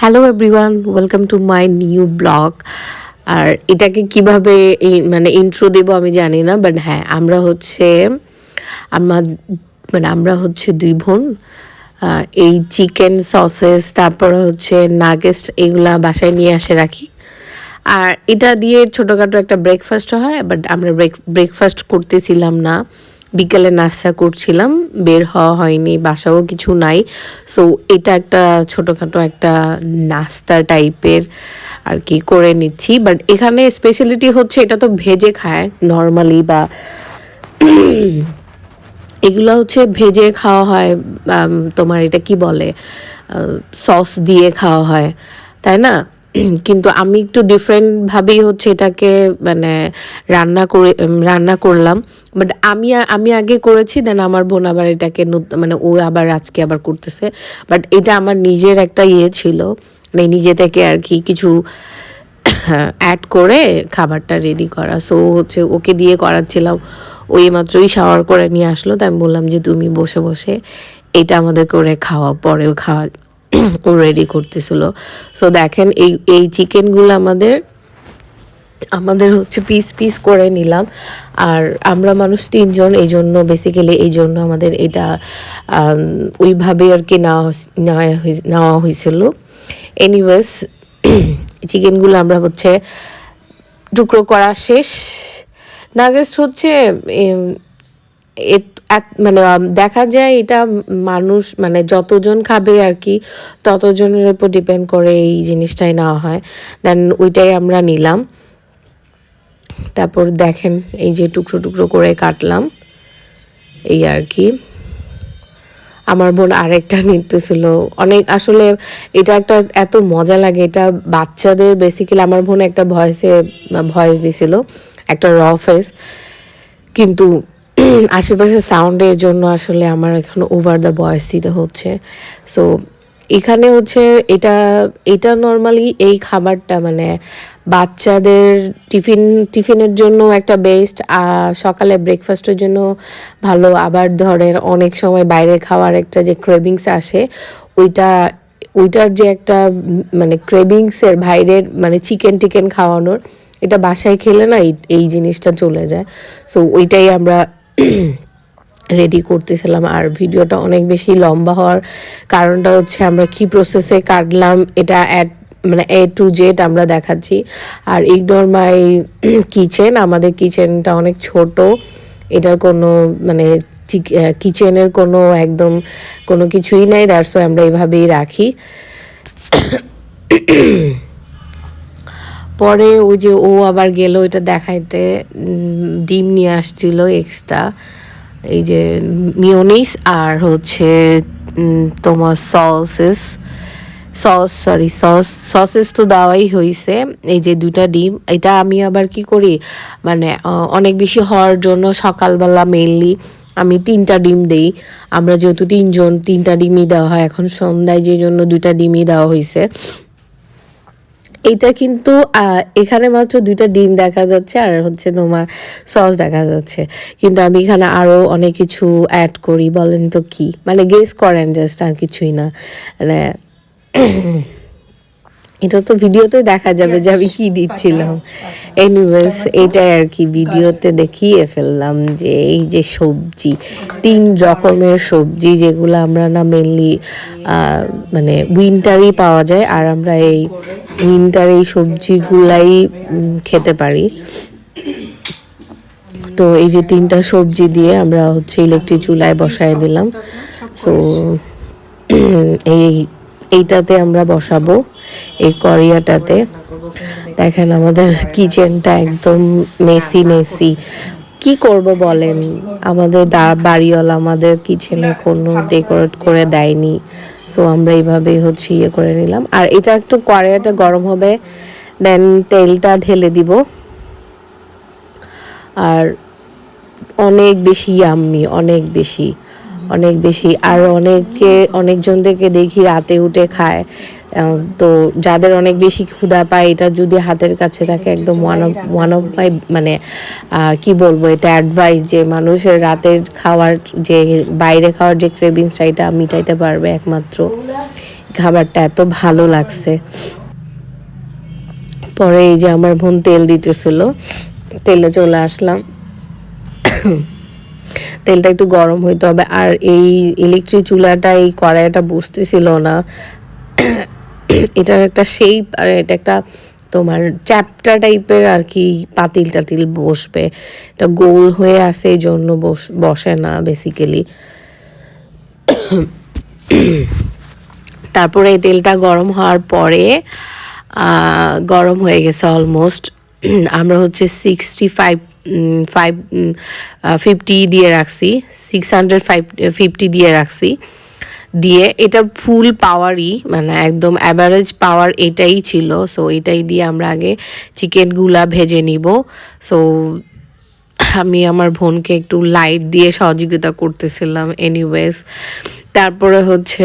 Hello everyone welcome to my new blog আর এটাকে কীভাবে মানে ইন্ট্রো দেবো আমি জানি না বাট হ্যাঁ আমরা হচ্ছে আমার মানে আমরা হচ্ছে দুই বোন। এই চিকেন সসেস, তারপর হচ্ছে নাগেস্ট এগুলা বাসায় নিয়ে আসে রাখি। আর এটা দিয়ে ছোটোখাটো একটা ব্রেকফাস্ট হয় বাট আমরা ব্রেক ব্রেকফাস্ট করতেছিলাম না। বিকেলে নাস্তা করছিলাম, বের হওয়া হয়নি, বাসাও কিছু নাই। সো এটা একটা ছোটোখাটো একটা নাস্তা টাইপের আর কি করে নিচ্ছি। বাট এখানে স্পেশালিটি হচ্ছে, এটা তো ভেজে খায় নর্মালি বা এগুলো হচ্ছে ভেজে খাওয়া হয় তোমার এটা কি বলে সস দিয়ে খাওয়া হয়, তাই না? কিন্তু আমি একটু ডিফারেন্টভাবেই হচ্ছে এটাকে মানে রান্না করে রান্না করলাম। বাট আমি আমি আগে করেছি দেন আমার বোন আবার এটাকে মানে ও আবার আজকে আবার করতেছে। বাট এটা আমার নিজের একটা ইয়ে ছিল। মানে নিজে থেকে আর কি কিছু অ্যাড করে খাবারটা রেডি করা। সো হচ্ছে ওকে দিয়ে করাচ্ছিলাম। ওই মাত্রই শাওয়ার করে নিয়ে আসলো। তাই আমি বললাম যে, তুমি বসে বসে এটা আমাদের করে খাওয়া পরেও খাওয়া, ও রেডি করতেছিল। সো দেখেন এই এই চিকেনগুলো আমাদের আমাদের হচ্ছে পিস পিস করে নিলাম। আর আমরা মানুষ তিনজন, এই জন্য বেসিক্যালি এই জন্য আমাদের এটা ওইভাবে আর কি নেওয়া নেওয়া হয়েছিল। এনিওয়েজ চিকেনগুলো আমরা হচ্ছে টুকরো করা শেষ। নাগেস্ট হচ্ছে মানে দেখা যায় এটা মানুষ মানে যতজন খাবে আর কি, ততজনের উপর ডিপেন্ড করে এই জিনিসটাই নেওয়া হয়। দেন ওইটাই আমরা নিলাম। তারপর দেখেন এই যে টুকরো টুকরো করে কাটলাম। এই আর কি। আমার বোন আরেকটা নৃত্য ছিল অনেক আসলে এটা একটা এত মজা লাগে, এটা বাচ্চাদের বেসিক্যালি আমার বোন একটা ভয়েসে ভয়েস দিছিল, একটা র ফেস কিন্তু আশেপাশে সাউন্ডের জন্য আসলে আমার এখন ওভার দ্য ভয়েস দিতে হচ্ছে। সো এখানে হচ্ছে এটা এটা নর্মালি এই খাবারটা মানে বাচ্চাদের টিফিন, টিফিনের জন্য একটা বেস্ট সকালে ব্রেকফাস্টের জন্য ভালো। আবার ধরেন অনেক সময় বাইরে খাওয়ার একটা যে ক্রেভিংস আসে, ওইটা, ওইটার যে একটা মানে ক্রেভিংসের বাইরের মানে চিকেন টিকেন খাওয়ানোর, এটা বাসায় খেলে না এই এই জিনিসটা চলে যায়। সো ওইটাই আমরা রেডি করতেছিলাম। আর ভিডিওটা অনেক বেশি লম্বা হওয়ার কারণটা হচ্ছে আমরা কি প্রসেসে কাটলাম, এটা অ্যাড মানে এ টু জেড আমরা দেখাচ্ছি। আর ইগনোর মাই কিচেন আমাদের কিচেনটা অনেক ছোট। এটার কোনো মানে কিচেনের কোনো একদম কোনো কিছুই নাই দ্যাটস আমরা এইভাবেই রাখি। পরে ওই যে ও আবার গেল, এটা দেখাইতে ডিম নিয়ে আসছিল এক্সট্রা এই যে মিওনিস আর হচ্ছে তোমার sauces sauce sorry sauce, sauces তো দেওয়াই হয়েছে এই যে দুটা ডিম। এটা আমি আবার কি করি? মানে অনেক বেশি হওয়ার জন্য সকালবেলা মেনলি আমি তিনটা ডিম দেই। আমরা যেহেতু তিনজন, তিনটা ডিমই দেওয়া হয়। এখন সন্ধ্যায় যে জন্য দুটা ডিমই দেওয়া হয়েছে এটা কিন্তু এখানে মাত্র দুইটা ডিম দেখা যাচ্ছে আর হচ্ছে তোমার সস দেখা যাচ্ছে। কিন্তু আমি এখানে আরও অনেক কিছু অ্যাড করি, বলেন তো কি? মানে গেস করেন জাস্ট আর কিছুই না। মানে এটা তো ভিডিওতে দেখা যাবে যে আমি কি দিচ্ছিলাম। এনিওয়েজ এটাই আর কি ভিডিওতে দেখিয়ে ফেললাম যে এই যে সবজি তিন রকমের সবজি যেগুলো আমরা না মেনলি মানে উইন্টারই পাওয়া যায় আর আমরা এই উইন্টার এই সবজিগুলাই খেতে পারি। তো এই যে তিনটা সবজি দিয়ে আমরা হচ্ছে ইলেকট্রিক চুলায় বসায় দিলাম। সো এই এইটাতে আমরা বসাবো, এই করিয়াটাতে। দেখেন আমাদের কিচেনটা একদম মেসি মেসি। কি করব বলেন? আমাদের বাড়িওয়ালা আমাদের কিচেনে কোনো ডেকোরেট করে দেয়নি। সো আমরা এইভাবেই হচ্ছে ইয়ে করে নিলাম। আর এটা একটু কড়াইটা গরম হবে দেন তেলটা ঢেলে দিব। আর অনেক বেশি আম্মি অনেক বেশি। অনেক বেশি। আর অনেকে অনেকজনদেরকে দেখি রাতে উঠে খায়। তো যাদের অনেক বেশি ক্ষুধা পায়, এটা যদি হাতের কাছে থাকে, একদম ওয়ান অফ ওয়ান অফ মানে কি বলব, এটা অ্যাডভাইস যে মানুষের রাতের খাওয়ার যে, বাইরে খাওয়ার যে ক্রেভিংসটা এটা মিটাইতে পারবে একমাত্র। খাবারটা এত ভালো লাগছে। পরে এই যে আমার বোন তেল দিতেছিল, তেলে চলে আসলাম। তেলটা একটু গরম হইতে হবে। আর এই ইলেকট্রিক চুলাটা, এই কড়াইটা বসতেছিল না। এটার একটা শেপ আর এটা একটা তোমার চ্যাপটা টাইপের আর কি পাতিল টাতিল বসবে। এটা গোল হয়ে আসে এই জন্য বস- না বেসিক্যালি তারপরে এই তেলটা গরম হওয়ার পরে গরম হয়ে গেছে অলমোস্ট আমরা হচ্ছে সিক্সটি ফাইভ ফাইভ ফিফটি দিয়ে রাখছি সিক্স হান্ড্রেড ফাইভ ফিফটি দিয়ে রাখছি। দিয়ে এটা ফুল পাওয়ারই মানে একদম অ্যাভারেজ পাওয়ার এটাই ছিল। সো এটাই দিয়ে আমরা আগে চিকেনগুলা ভেজে নিব। সো আমি আমার বোনকে একটু লাইট দিয়ে সহযোগিতা করতেছিলাম এনিওয়েজ তারপরে হচ্ছে,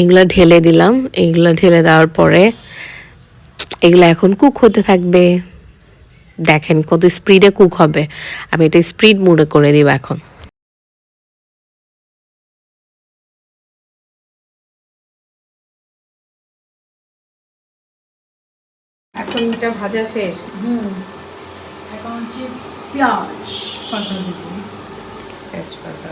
এগুলা ঢেলে দিলাম। এগুলা ঢেলে দেওয়ার পরে, এগুলা এখন কুক হতে থাকবে। দেখেন কত স্পিডে কুক হবে। আমি এটা স্পিড মোডে করে দিব এখন। এখন এটা ভাজা শেষ। হুম। এখন হচ্ছে পেঁয়াজ পাতা দেবো? তেজপাতা।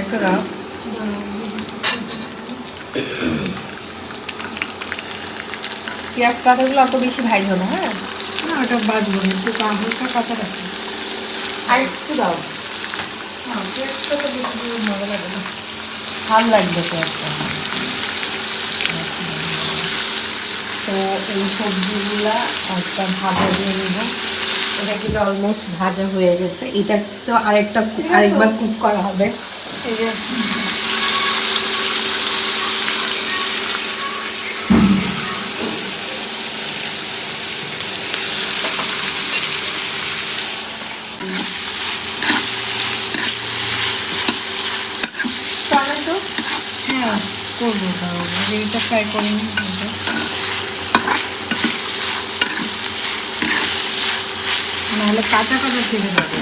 একটা পেঁয়াজ অত বেশি না হ্যাঁ? না ওটা না একটু হালকা কাঁচা রাখি আর একটু দাও। পেঁয়াজটা তো বেশি ভালো লাগে না। ভালো লাগবে পেঁয়াজটা। তো এই সবজিগুলা একটা ভাজা দিয়ে নিব। এটা কিন্তু অলমোস্ট ভাজা হয়ে গেছে। এটা তো আরেকটা আরেকবার কুক করা হবে। এই হ্যাঁ ফ্রাই করে নাহলে কাঁচা কাঁচা থেকে যাবে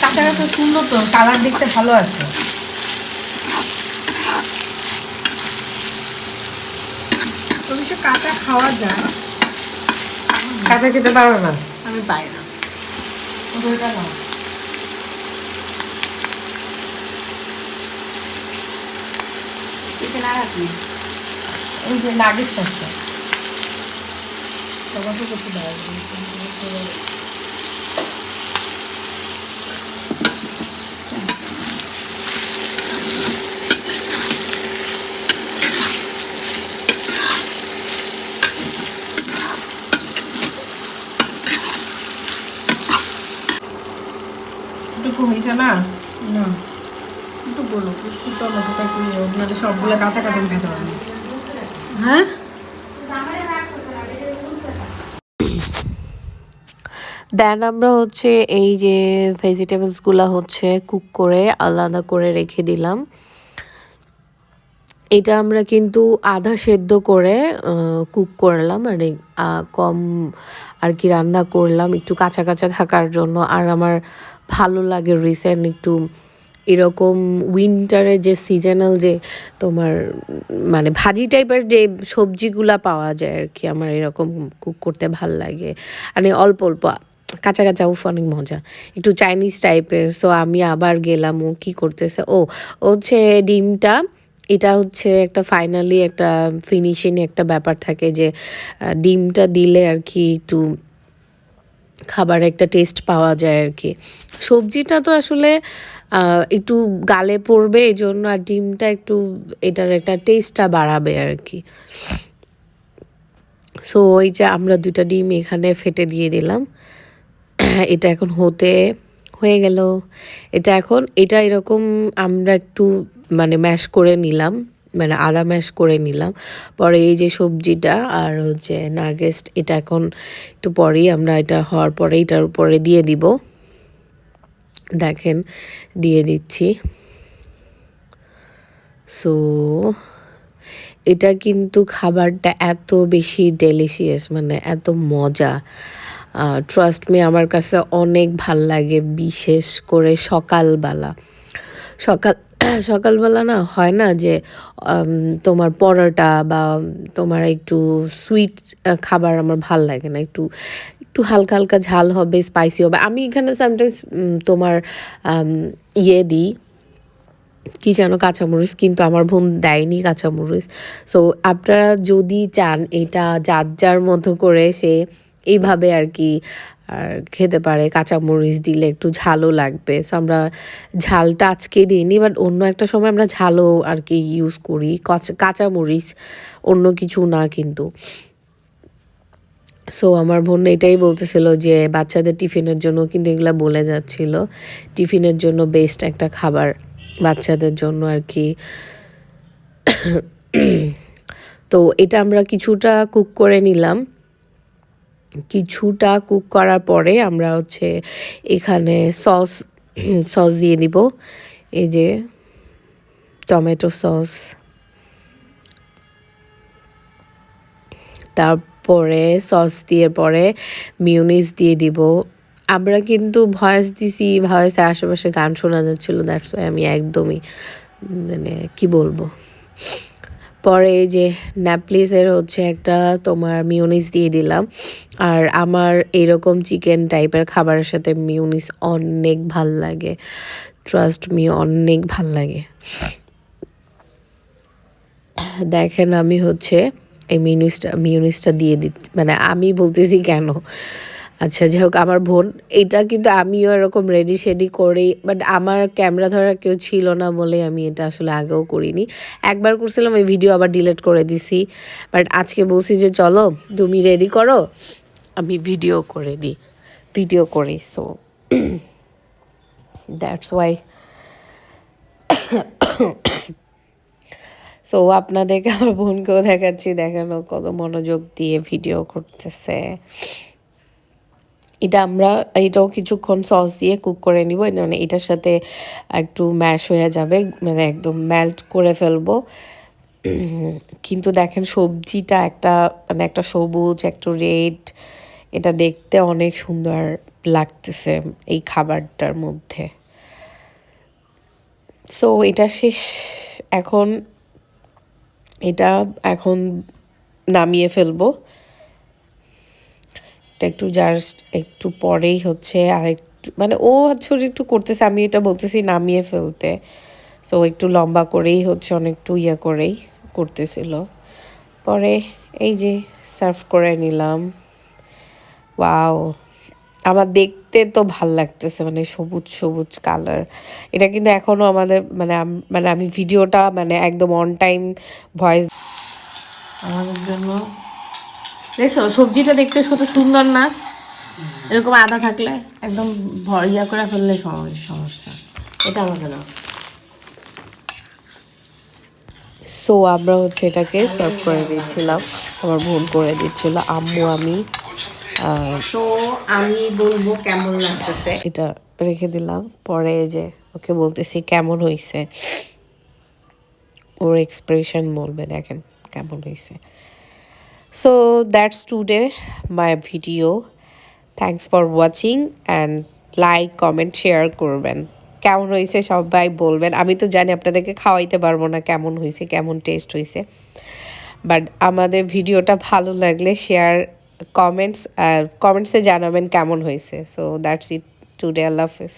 কাঁচা কাঁচা সুন্দর তো কালার দেখতে ভালো আসে। অবশ্য কাঁচা খাওয়া যায়। কাঁচা খেতে পারো না। আমি পাই না। ওটা না। আর আসবি এই যে নাগেস চাষটা টমেটো করতে পারবি না? না। বলো সবগুলো কাঁচা কাঁচা হ্যাঁ? দেন আমরা হচ্ছে এই যে ভেজিটেবলসগুলো হচ্ছে কুক করে আলাদা করে রেখে দিলাম। এটা আমরা কিন্তু আধা সেদ্ধ করে কুক করলাম মানে কম আর কি রান্না করলাম একটু কাঁচা কাঁচা থাকার জন্য। আর আমার ভালো লাগে রিসেন্ট একটু এরকম উইন্টারে যে সিজনাল যে তোমার মানে ভাজি টাইপের যে সবজিগুলা পাওয়া যায় আর কি, আমার এরকম কুক করতে ভালো লাগে। মানে অল্প অল্প, কাঁচা কাঁচা, উফ, অনেক মজা। একটু চাইনিজ টাইপের সো আমি আবার গেলাম, ও কী করতেছে, ও ও হচ্ছে ডিমটা এটা হচ্ছে একটা ফাইনালি একটা ফিনিশিং একটা ব্যাপার থাকে যে ডিমটা দিলে আর কি একটু খাবার একটা টেস্ট পাওয়া যায় আর কি। সবজিটা তো আসলে একটু গালে পড়বে এই জন্য আর ডিমটা একটু এটার একটা টেস্টটা বাড়াবে আর কি। সো ওই যে আমরা দুটা ডিম এখানে ফেটে দিয়ে দিলাম। এটা এখন হতে, হয়ে গেল। এটা এখন, এটা এরকম আমরা একটু মানে ম্যাশ করে নিলাম মানে আদা ম্যাশ করে নিলাম। পরে এই যে সবজিটা আর হচ্ছে নাগেস্ট এটা এখন একটু পরেই আমরা এটা হওয়ার পরে এটার উপরে দিয়ে দিব। দেখেন, দিয়ে দিচ্ছি। সো এটা কিন্তু খাবারটা এত বেশি ডেলিশিয়াস মানে এত মজা। ট্রাস্ট মি আমার কাছে অনেক ভালো লাগে, বিশেষ করে সকালবেলা। সকাল, সকালবেলা না হয় না যে তোমার পরোটা বা তোমার একটু সুইট খাবার আমার ভালো লাগে না। একটু একটু হালকা হালকা ঝাল হবে স্পাইসি হবে। আমি এখানে সামটাইমস তোমার ইয়ে দিই। কি যেন কাঁচামরিচ, কিন্তু আমার বোন দেয়নি কাঁচামরিচ। সো আপনারা যদি চান এটা যার যার মতো করে সে এইভাবে আর কি আর খেতে পারে, কাঁচামরিচ দিলে একটু ঝালও লাগবে। সো আমরা ঝালটা আজকে দিইনি বাট অন্য একটা সময় আমরা ঝালও আর কি ইউজ করি। কাঁচা, কাঁচামরিচ অন্য কিছু না কিন্তু। সো আমার বোন এটাই বলতেছিল যে বাচ্চাদের টিফিনের জন্য কিন্তু এগুলো বলে যাচ্ছিল। টিফিনের জন্য বেস্ট একটা খাবার বাচ্চাদের জন্য আর কি। তো এটা আমরা কিছুটা কুক করে নিলাম। কিছুটা কুক করার পরে আমরা হচ্ছে এখানে সস সস দিয়ে দিব। এই যে টমেটো সস তারপরে সস দিয়ে পরে মিউনিস দিয়ে দিব। আমরা কিন্তু ভয়েস দিছি ভয়েসের আশেপাশে গান শোনা যাচ্ছিল দ্যাটস আমি একদমই মানে কি বলব? পরে এই যে ন্যাপলিসের হচ্ছে একটা তোমার মিউনিস দিয়ে দিলাম। আর আমার এরকম চিকেন টাইপের খাবারের সাথে মিউনিস অনেক ভালো লাগে। ট্রাস্ট মি অনেক ভালো লাগে। দেখেন আমি হচ্ছে এই মিউনিসটা মিউনিসটা দিয়ে দিচ্ছি মানে আমি বলতেছি কেন? আচ্ছা যাই হোক আমার বোন, এটা কিন্তু আমিও এরকম রেডি শেডি করেই বাট আমার ক্যামেরা ধরার কেউ ছিল না বলে আমি এটা আসলে আগেও করিনি। একবার করছিলাম, ওই ভিডিও আবার ডিলিট করে দিছি। বাট আজকে বলছি যে, চলো, তুমি রেডি করো, আমি ভিডিও করে দিই ভিডিও করি। সো দ্যাটস ওয়াই সো আপনাদেরকে, আমার বোনকেও দেখাচ্ছি, দেখানো কত মনোযোগ দিয়ে ভিডিও করতেছে। এটা আমরা, এটাও কিছুক্ষণ সস দিয়ে কুক করে নিব। মানে এটার সাথে একটু ম্যাশ হয়ে যাবে মানে একদম মেল্ট করে ফেলব। কিন্তু দেখেন সবজিটা একটা মানে একটা সবুজ, একটু রেড এটা দেখতে অনেক সুন্দর লাগতেছে এই খাবারটার মধ্যে। সো এটা শেষ। এখন, এটা এখন নামিয়ে ফেলব। এটা একটু জাস্ট একটু পরেই হচ্ছে আর একটু মানে ও হচ্ছে একটু করতেছে, আমি এটা বলতেছি নামিয়ে ফেলতে। সো একটু লম্বা করেই হচ্ছে অনেকটু ইয়ে করেই করতেছিল। পরে এই যে সার্ভ করে নিলাম। ওয়াও আমার দেখতে তো ভালো লাগতেছে মানে সবুজ সবুজ কালার এটা কিন্তু এখনও আমাদের মানে মানে আমি ভিডিওটা মানে একদম অন টাইম ভয়েস আমাদের জন্য দেখছ সবজিটা দেখতে শুধু সুন্দর না এরকম আদা থাকলে একদম ইয়া করে ফেললে সমস্যা। এটা আমাকে না সো আমরা হচ্ছে এটাকে সার্ভ করে দিচ্ছিলাম আমার বোন করে দিচ্ছিল আম্মু আমি। সো আমি বলব কেমন লাগতেছে? এটা রেখে দিলাম। পরে যে ওকে বলতেছি কেমন হয়েছে ওর এক্সপ্রেশন বলবে দেখেন কেমন হয়েছে so that's today my video thanks for watching and like comment share করবেন। কেমন হয়েছে সবাই বলবেন। আমি তো জানি আপনাদেরকে খাওয়াইতে পারব না কেমন হয়েছে, কেমন টেস্ট হয়েছে। বাট আমাদের ভিডিওটা ভালো লাগলে শেয়ার কমেন্টস আর কমেন্টসে জানাবেন কেমন হয়েছে। সো দ্যাটস ইট টুডে আল্লাহ হাফিজ